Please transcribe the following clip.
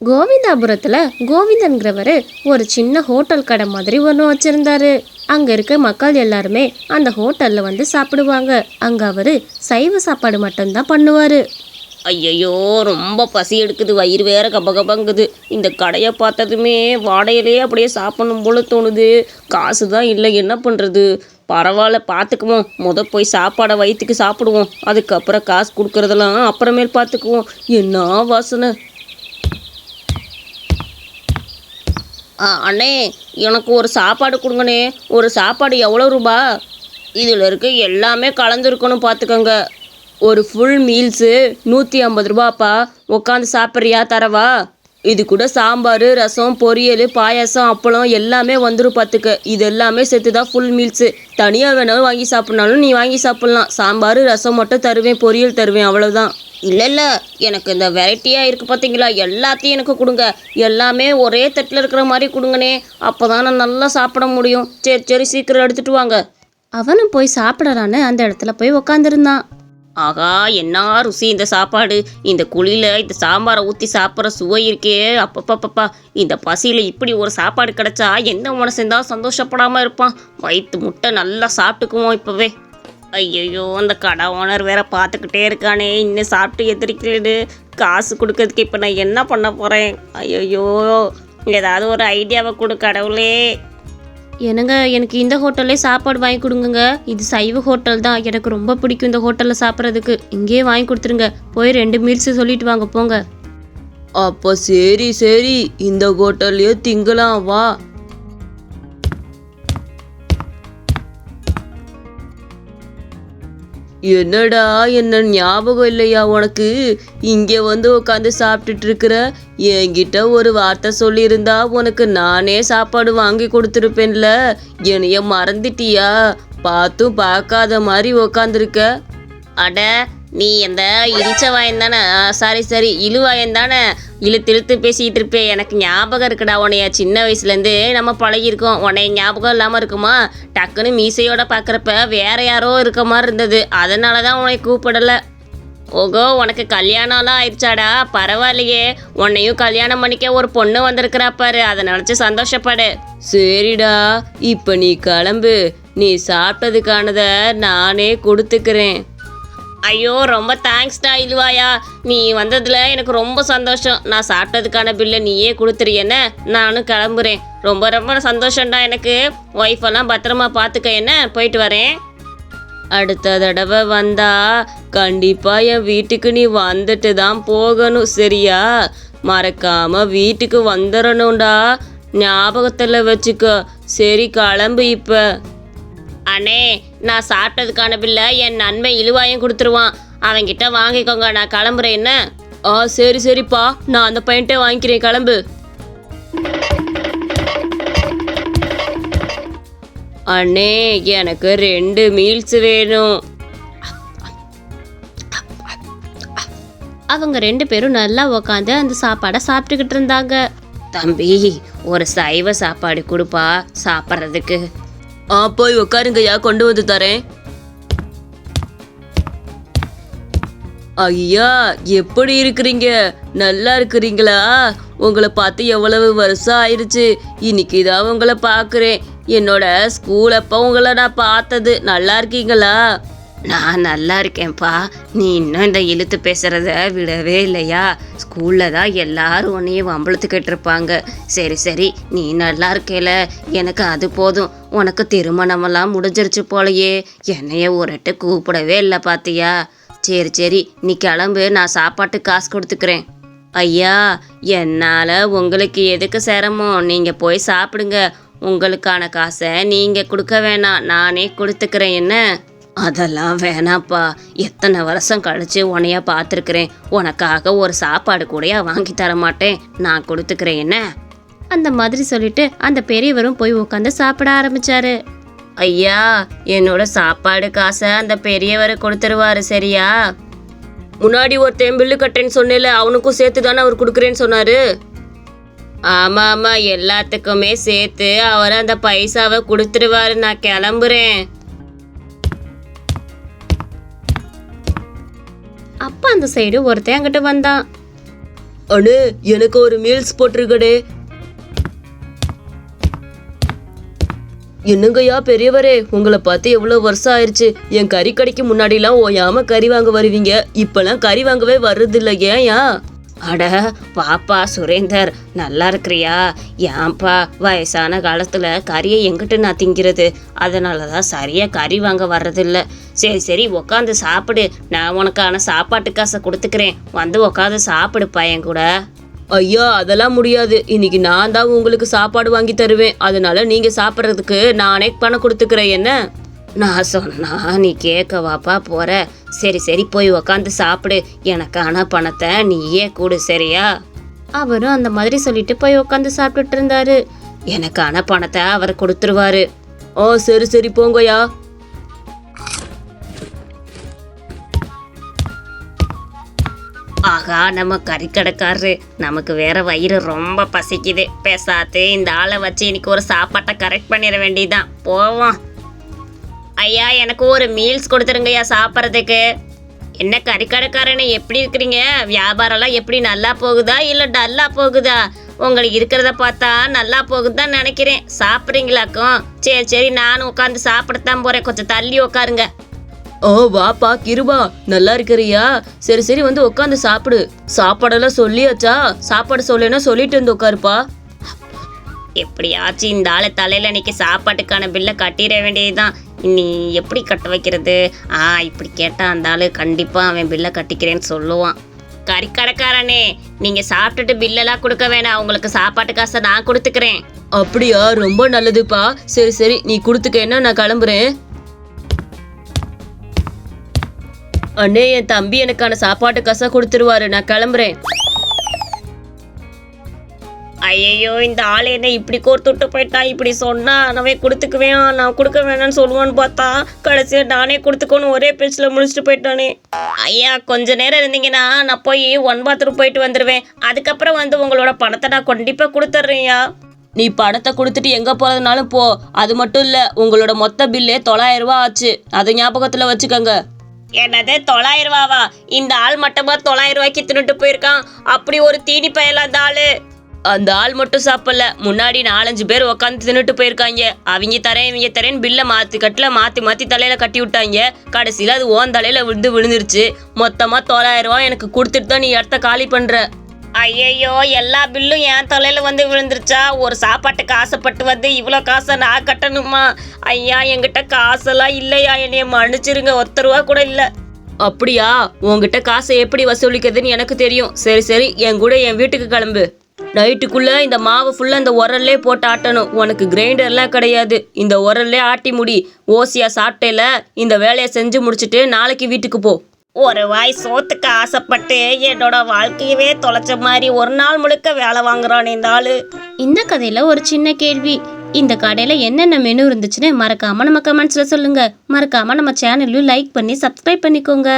கோவிந்தாபுரத்தில் கோவிந்தன்கிறவர் ஒரு சின்ன ஹோட்டல் கடை மாதிரி ஒன்று வச்சுருந்தாரு. அங்கே இருக்க மக்கள் எல்லாருமே அந்த ஹோட்டலில் வந்து சாப்பிடுவாங்க. அங்கே அவர் சைவ சாப்பாடு மட்டும்தான் பண்ணுவார். ஐயையோ ரொம்ப பசி எடுக்குது. வயிறு வேற கபகபங்குது. இந்த கடையை பார்த்ததுமே வாடையிலே அப்படியே சாப்பிடணும் போல தோணுது. காசு தான் இல்லை என்ன பண்ணுறது பரவாயில்ல பார்த்துக்குவோம். முத போய் சாப்பாடை வயிற்றுக்கு சாப்பிடுவோம். அதுக்கப்புறம் காசு கொடுக்கறதெல்லாம் அப்புறமேல் பார்த்துக்குவோம். என்ன வாசனை? அண்ணே எனக்கு ஒரு சாப்பாடு கொடுங்கண்ணே. ஒரு சாப்பாடு எவ்வளோ ரூபா? இதில் இருக்க எல்லாமே கலந்துருக்கணும் பார்த்துக்கோங்க ஒரு ஃபுல் மீல்ஸு நூற்றி ஐம்பது ரூபாப்பா. உட்காந்து சாப்பிட்றியா தரவா? இது கூட சாம்பார் ரசம் பொரியல் பாயாசம் அப்பளம் எல்லாமே வந்துடும் பார்த்துக்க இது எல்லாமே சேர்த்து தான் ஃபுல் மீல்ஸு தனியாக வேணாலும் வாங்கி சாப்பிட்னாலும் நீ வாங்கி சாப்பிட்லாம். சாம்பார் ரசம் மட்டும் தருவேன் பொரியல் தருவேன் அவ்வளோதான் இல்லை இல்லை எனக்கு இந்த வெரைட்டியாக இருக்குது பார்த்தீங்களா எல்லாத்தையும் எனக்கு கொடுங்க. எல்லாமே ஒரே தட்டில் இருக்கிற மாதிரி கொடுங்கண்ணே. அப்போ தான் நான் நல்லா சாப்பிட முடியும். சரி சரி சீக்கிரம் எடுத்துகிட்டு வாங்க. அவனும் போய் சாப்பிடலான்னு அந்த இடத்துல போய் உக்காந்துருந்தான். ஆகா என்ன ருசி இந்த சாப்பாடு? இந்த குழியில் இந்த சாம்பாரை ஊற்றி சாப்பிட்ற சுவை இருக்கே. அப்பப்பப்பப்பா இந்த பசியில் இப்படி ஒரு சாப்பாடு கிடைச்சா எந்த மனுஷன் தான் சந்தோஷப்படாமல் இருப்பான். வயிற்று முட்டை நல்லா சாப்பிட்டுக்குவோம் இப்போவே. ஐயையோ அந்த கடை ஓனர் வேற பார்த்துக்கிட்டே இருக்கானே இன்னும் சாப்பிட்டு எதிர்க்கிறது காசு கொடுக்கறதுக்கு இப்போ நான் என்ன பண்ண போகிறேன் ஐயையோ ஏதாவது ஒரு ஐடியாவை கொடு கடவுளே. என்னங்க எனக்கு இந்த ஹோட்டல்லே சாப்பாடு வாங்கி கொடுங்கங்க. இது சைவ ஹோட்டல் தான். எனக்கு ரொம்ப பிடிக்கும் இந்த ஹோட்டலில் சாப்பிட்றதுக்கு. இங்கேயே வாங்கி கொடுத்துருங்க. போய் ரெண்டு மீல்ஸ் சொல்லிட்டு வாங்க போங்க. அப்போ சரி சரி. இந்த ஹோட்டல்லையே திங்கலாம் வா. என்னடா என்ன ஞாபகம் இல்லையா உனக்கு? இங்கே வந்து உட்காந்து சாப்பிட்டுட்டு இருக்கிற என்கிட்ட ஒரு வார்த்தை சொல்லியிருந்தா உனக்கு நானே சாப்பாடு வாங்கி கொடுத்துருப்பேன்ல. என்னைய மறந்துட்டியா? பார்த்தும் பார்க்காத மாதிரி உக்காந்துருக்க. அட நீ அந்த இழிச்சவாயன் தானே சாரி சாரி. இழுவாயன் தானே இழுத்து இழுத்து பேசிக்கிட்டு இருப்பே. எனக்கு ஞாபகம் இருக்குடா உன்னைய. சின்ன வயசுலேருந்து நம்ம பழகியிருக்கோம். உன்னைய ஞாபகம் இல்லாமல் இருக்குமா? டக்குன்னு மீசையோட பார்க்குறப்ப வேற யாரோ இருக்க மாதிரி இருந்தது. அதனால தான் உன்னை கூப்பிடலை. ஓகோ உனக்கு கல்யாணம்லாம் ஆயிடுச்சாடா? பரவாயில்லையே. உன்னையும் கல்யாணம் பண்ணிக்க ஒரு பொண்ணு வந்திருக்கிறா பாரு. அதை நினச்சி சந்தோஷப்படு. சரிடா. இப்போ நீ கிளம்பு. நீ சாப்பிட்டதுக்கானதை நானே கொடுத்துக்கிறேன். ஐயோ ரொம்ப தேங்க்ஸ்டா இல்வாயா. நீ வந்ததுல எனக்கு ரொம்ப சந்தோஷம். நான் சாப்பிட்டதுக்கான பில்லை நீயே கொடுத்துறியஎன்ன நானும் கிளம்புறேன். ரொம்ப ரொம்ப சந்தோஷம்டா எனக்கு. ஒய்ஃபெல்லாம் பத்திரமா பார்த்துக்க என்ன? போயிட்டு வரேன். அடுத்த தடவை வந்தா கண்டிப்பா என் வீட்டுக்கு நீ வந்துட்டு தான் போகணும் சரியா? மறக்காம வீட்டுக்கு வந்துடணும்டா ஞாபகத்தில் வச்சுக்கோ. சரி கிளம்பு இப்போ. அண்ணே நான் சாப்பிட்டதுக்கான பில்லை என் நன்மை இழுவாயும் கொடுத்துருவான். அவன்கிட்ட வாங்கிக்கோங்க நான் கிளம்புறேன் என்ன ஆ சரி சரிப்பா. நான் அந்த பையன்ட்டே வாங்கிக்கிறேன் கிளம்பு. அண்ணே எனக்கு ரெண்டு மீல்ஸ் வேணும். அவங்க ரெண்டு பேரும் நல்லா உக்காந்து அந்த சாப்பாடை சாப்பிட்டுக்கிட்டு இருந்தாங்க. தம்பி ஒரு சைவ சாப்பாடு கொடுப்பா சாப்பிட்றதுக்கு. ஆ போய் உட்காருங்கய்யா கொண்டு வந்து தரேன். ஐயா எப்படி இருக்கிறீங்க? நல்லா இருக்கிறீங்களா? உங்களை பார்த்து எவ்வளவு வருஷம் ஆயிடுச்சு இன்னைக்கு தான் உங்களை பார்க்குறேன். என்னோட ஸ்கூல் அப்போ உங்களை நான் பார்த்தது. நல்லா இருக்கீங்களா? நான் நல்லா இருக்கேன்ப்பா நீ இன்னும் இந்த இழுத்து பேசுகிறத விடவே இல்லையா? ஸ்கூலில் தான் எல்லாரும் உன்னையும் வம்பளத்துக்கிட்டு இருப்பாங்க சரி சரி நீ நல்லா இருக்கேல எனக்கு அது போதும். உனக்கு திருமணமெல்லாம் முடிஞ்சிருச்சு போலயே. என்னைய ஒருட்டு கூப்பிடவே இல்லை பாத்தியா? சரி சரி நீ கிளம்பு. நான் சாப்பாட்டு காசு கொடுத்துக்கிறேன். ஐயா என்னால் உங்களுக்கு எதுக்கு சிரமம்? நீங்கள் போய் சாப்பிடுங்க. உங்களுக்கான காசை நீங்கள் கொடுக்க வேணாம். நானே கொடுத்துக்கிறேன் என்ன? அதெல்லாம் வேணாப்பா. எத்தனை வருஷம் கழிச்சு உன்னைய பார்த்துருக்குறேன். உனக்காக ஒரு சாப்பாடு கூடயா வாங்கி தர மாட்டேன். நான் கொடுத்துக்கிறேன் என்ன? அந்த மாதிரி சொல்லிட்டு அந்த பெரியவரும் போய் உட்காந்து சாப்பிட ஆரம்பிச்சாரு. ஐயா என்னோட சாப்பாடு காசை அந்த பெரியவர் கொடுத்துருவாரு சரியா? முன்னாடி ஒருத்தன் பில்லு கட்டேன்னு சொன்னேல அவனுக்கும் சேர்த்து தானே அவர் கொடுக்குறேன்னு சொன்னாரு? ஆமா ஆமா எல்லாத்துக்குமே சேர்த்து அவர் அந்த பைசாவை கொடுத்துருவாரு நான் கிளம்புறேன். அப்ப அந்த சைடு ஒருத்தன் அங்கிட்டு வந்தான். அனு எனக்கு ஒரு மீல்ஸ் போட்டிருக்கடே என்னங்கய்யா பெரியவரே உங்களை பார்த்து எவ்வளோ வருஷம் ஆயிடுச்சு. என் கறி கடைக்கு முன்னாடிலாம் ஓயாமல் கறி வாங்க வருவீங்க. இப்போல்லாம் கறி வாங்கவே வர்றதில்ல ஏன்யா அட பாப்பா சுரேந்தர் நல்லா இருக்கிறியா? ஏன்பா வயசான காலத்தில் கறியை எங்கிட்டு நான் திங்கிறது? அதனால தான் சரியாக கறி வாங்க வர்றதில்ல. சரி சரி உக்காந்து சாப்பிடு. நான் உனக்கான சாப்பாட்டு காசை கொடுத்துக்கிறேன். வந்து உக்காந்து சாப்பிடு பையன் கூட. ஐயா அதெல்லாம் முடியாது. இன்னைக்கு நான் தான் உங்களுக்கு சாப்பாடு வாங்கி தருவேன். அதனால நீங்கள் சாப்பிட்றதுக்கு நானே பணம் கொடுத்துக்கிறேன். என்ன? நான் சொன்னா நீ கேட்கவாப்பா போற. சரி சரி போய் உக்காந்து சாப்பிடு. எனக்கான பணத்தை நீயே கொடு சரியா? அவரும் அந்த மாதிரி சொல்லிட்டு போய் உக்காந்து சாப்பிட்டுட்டு இருந்தாரு. எனக்கான பணத்தை அவர் கொடுத்துருவாரு. ஓ சரி சரி போங்கய்யா. ஆகா நம்ம கறிக்கடைக்காரரு. நமக்கு வேற வயிறு ரொம்ப பசிக்குது. பேசாத்து இந்த ஆளை வச்சு இன்னைக்கு ஒரு சாப்பாட்டை கரெக்ட் பண்ணிட வேண்டியதுதான். போவோம். ஐயா எனக்கு ஒரு மீல்ஸ் கொடுத்துருங்கய்யா சாப்பிட்றதுக்கு. என்ன கறிக்கடைக்காரனே எப்படி இருக்கிறீங்க? வியாபாரம்லாம் எப்படி நல்லா போகுதா? இல்லை டல்லா போகுதா? உங்களுக்கு இருக்கிறத பார்த்தா நல்லா போகுதுதான் நினைக்கிறேன். சாப்பிட்றீங்களாக்கும் சரி சரி நானும் உட்காந்து சாப்பிடத்தான் போறேன். கொஞ்சம் தள்ளி உட்காருங்க. ஓ வாப்பா கிருபா நல்லா இருக்கிறியா? சரி சரி வந்து உட்காந்து சாப்பிடு. சாப்பாடெல்லாம் சொல்லியாச்சா? சாப்பாடு சொல்லேன்னா சொல்லிட்டு வந்து உட்காருப்பா. எப்படியாச்சும் இந்த ஆளை தலையில் இன்னைக்கு சாப்பாட்டுக்கான பில்லை கட்டிட வேண்டியதுதான். நீ எப்படி கட்ட வைக்கிறது? ஆ இப்படி கேட்டால் அந்த ஆள் கண்டிப்பாக அவன் பில்லை கட்டிக்கிறேன்னு சொல்லுவான். கறிக்கடைக்காரனே நீங்கள் சாப்பிட்டுட்டு பில்லெல்லாம் கொடுக்க வேணாம். உங்களுக்கு சாப்பாட்டு காசை நான் கொடுத்துக்கிறேன். அப்படியா? ரொம்ப நல்லதுப்பா. சரி சரி. நீ கொடுத்துக்க. என்ன நான் கிளம்புறேன். அண்ணே என் தம்பி எனக்கான சாப்பாட்டு காசை கொடுத்துருவாரு. நான் கிளம்புறேன். ஐயையோ இந்த ஆள் என்ன இப்படி கோர்த்துட்டு போயிட்டான் இப்படி சொன்னா நான் கொடுத்துக்குவேன் நான் கொடுக்க வேணாம்னு சொல்லுவான்னு பார்த்தா கடைசியாக நானே கொடுத்துக்கோன்னு ஒரே பேச்சில் முடிச்சுட்டு போயிட்டானே. ஐயா கொஞ்ச நேரம் இருந்தீங்கன்னா நான் போய் ஒன் பாத்ரூம் போயிட்டு வந்துடுவேன் அதுக்கப்புறம் வந்து உங்களோட பணத்தை நான் கண்டிப்பாக கொடுத்துட்றேன்யா நீ பணத்தை கொடுத்துட்டு எங்கே போகிறதுனாலும் போ. அது மட்டும் இல்லை உங்களோட மொத்த பில்லே தொள்ளாயிரம் ரூபா ஆச்சு. அதை ஞாபகத்தில் வச்சுக்கோங்க. என்னது தொள்ளாயிரம் ரூபாவா? இந்த ஆள் மட்டுமா தொள்ளாயிரம் ரூபாய்க்கு தின்னுட்டு போயிருக்கான்? அப்படி ஒரு தீனி பயலாம் அந்த ஆளு. அந்த ஆள் மட்டும் சாப்பிடல. முன்னாடி நாலஞ்சு பேர் உட்காந்து தின்னுட்டு போயிருக்காங்க. அவங்க தரேன் இவங்க தரேன் பில்லை மாத்தி கட்டல மாத்தி மாத்தி தலையில கட்டி விட்டாங்க. கடைசியில அது ஓன் தலையில விழுந்து விழுந்துருச்சு. மொத்தமா தொள்ளாயிரம் ரூபாய் எனக்கு கொடுத்துட்டு தான் நீ இடத்த காலி பண்ற. ஐயையோ எல்லா பில்லும் என் தலையில வந்து விழுந்துருச்சா? ஒரு சாப்பாட்டுக்கு ஆசைப்பட்டு வந்து இவ்வளோ காசை நான் கட்டணுமா? ஐயா என்கிட்ட காசெல்லாம் இல்லையா? என்னைய மன்னிச்சிருங்க. ஒத்த ரூபா கூட இல்லை. அப்படியா? உன்கிட்ட காசை எப்படி வசூலிக்கிறதுன்னு எனக்கு தெரியும். சரி சரி. என் கூட என் வீட்டுக்கு கிளம்பு. நைட்டுக்குள்ள இந்த மாவு ஃபுல்லா இந்த உரல்லே போட்டு ஆட்டணும். உனக்கு கிரைண்டர்லாம் கிடையாது. இந்த உரல்லே ஆட்டி முடி. ஓசியா சாப்பிட்டேல இந்த வேலையை செஞ்சு முடிச்சிட்டு நாளைக்கு வீட்டுக்கு போ. ஒரு வாய் சோத்துக்கு ஆசைப்பட்டு என்னோட வாழ்க்கையவே தொலைச்ச மாதிரி ஒரு நாள் முழுக்க வேலை வாங்குறான் இந்த ஆளு. இந்த கதையில ஒரு சின்ன கேள்வி. இந்த கடையில என்னென்ன மெனு இருந்துச்சுன்னு மறக்காம நம்ம கமெண்ட்ஸ்ல சொல்லுங்க. மறக்காம நம்ம சேனலையும் லைக் பண்ணி சப்ஸ்கிரைப் பண்ணிக்கோங்க.